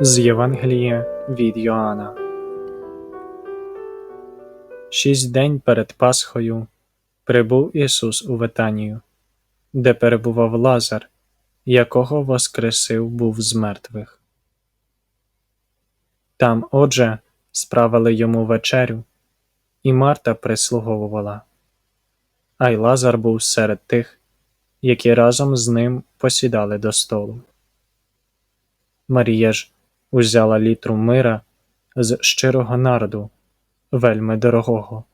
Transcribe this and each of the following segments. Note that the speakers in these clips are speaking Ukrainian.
З Євангелія від Йоанна. Шість день перед Пасхою прибув Ісус у Витанію, де перебував Лазар, якого воскресив був з мертвих. Там, отже, справили йому вечерю, і Марта прислуговувала. А й Лазар був серед тих, які разом з ним посідали до столу. Марія ж узяла літру мира з щирого нарду, вельми дорогого,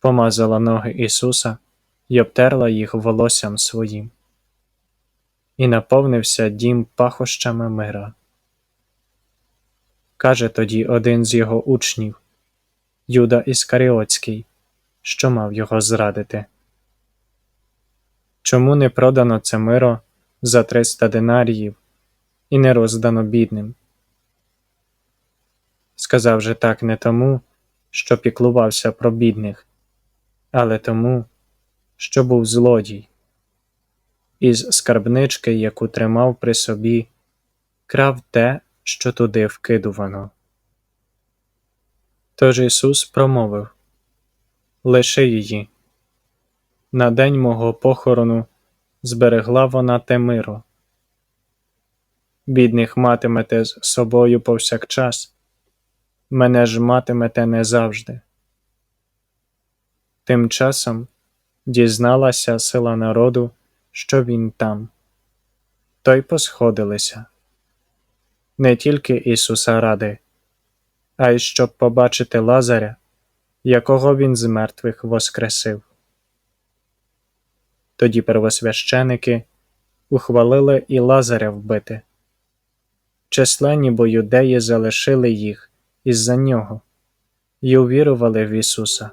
помазала ноги Ісуса й обтерла їх волоссям своїм. І наповнився дім пахощами мира. Каже тоді один з його учнів, Юда Іскаріотський, що мав його зрадити. Чому не продано це миро за триста динаріїв і не роздано бідним? Сказав же так не тому, що піклувався про бідних, але тому, що був злодій. Із скарбнички, яку тримав при собі, крав те, що туди вкидувано. Тож Ісус промовив Лиши її. На день мого похорону зберегла вона те миро. Бідних матимете з собою повсякчас, мене ж матимете не завжди. Тим часом дізналася сила народу, що він там, то й посходилися. Не тільки Ісуса ради, а й щоб побачити Лазаря, якого він з мертвих воскресив. Тоді первосвященики ухвалили і Лазаря вбити. Численні бо юдеї залишили їх із-за нього й увірували в Ісуса.